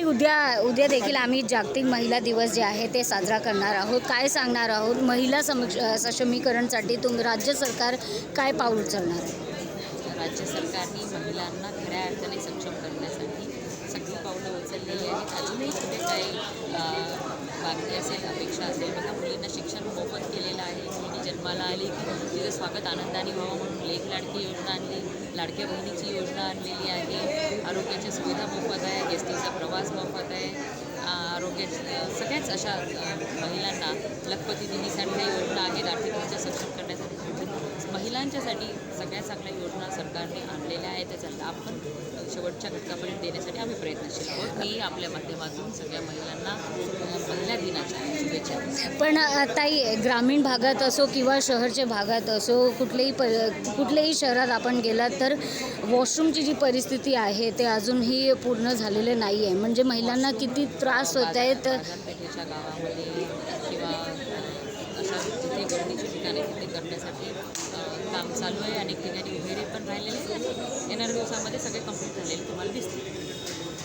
ताई उद्या उद्या देखील आम्ही जागतिक महिला दिवस जे आहे ते साजरा करणार आहोत. काय सांगणार आहोत? महिला सम सक्षमीकरणसाठी तुम राज्य सरकार काय पाऊल उचलणार? आहे राज्य सरकारने महिलांना खऱ्या अर्थाने सक्षम करण्यासाठी सगळी पावलं उचललेली आहेत. अजूनही कुठे काही बाकी असेल अपेक्षा असेल. बघा मुलींना शिक्षण हो मोफत केलेलं आहे. मुली जन्माला आली की तिचं स्वागत आनंदाने व्हावं म्हणून लेख लाडकी योजना आणली लाडक्या बहिणीची योजना आणलेली आहे. आरोग्याच्या सुविधा मोफत प्रवास मोफत आहे. आरोग्य आरोग्याच्या सगळ्याच अशा महिलांना लखपती दिनीसारख्या योजना आहेत आर्थिकदृष्ट्या सक्षम करण्यासाठी. महिलांच्यासाठी सगळ्या चांगल्या योजना सरकारने आणलेल्या आहेत. त्याचा लाभ पण शेवटच्या घटकापर्यंत देण्यासाठी आम्ही प्रयत्नशील आहोत. मी आपल्या माध्यमातून सगळ्या महिलांना पण ताई ग्रामीण भागात असो किंवा शहरच्या भागात असो कुठल्याही प कुठल्याही शहरात आपण गेलात तर वॉशरूमची जी परिस्थिती आहे ते अजूनही पूर्ण झालेले नाही आहे. म्हणजे महिलांना किती त्रास होत आहेत काम चालू आहे अनेक ठिकाणी उभेरे पण राहिलेले येणाऱ्या दिवसामध्ये सगळे कंप्लीट झालेले तुम्हाला दिसतील.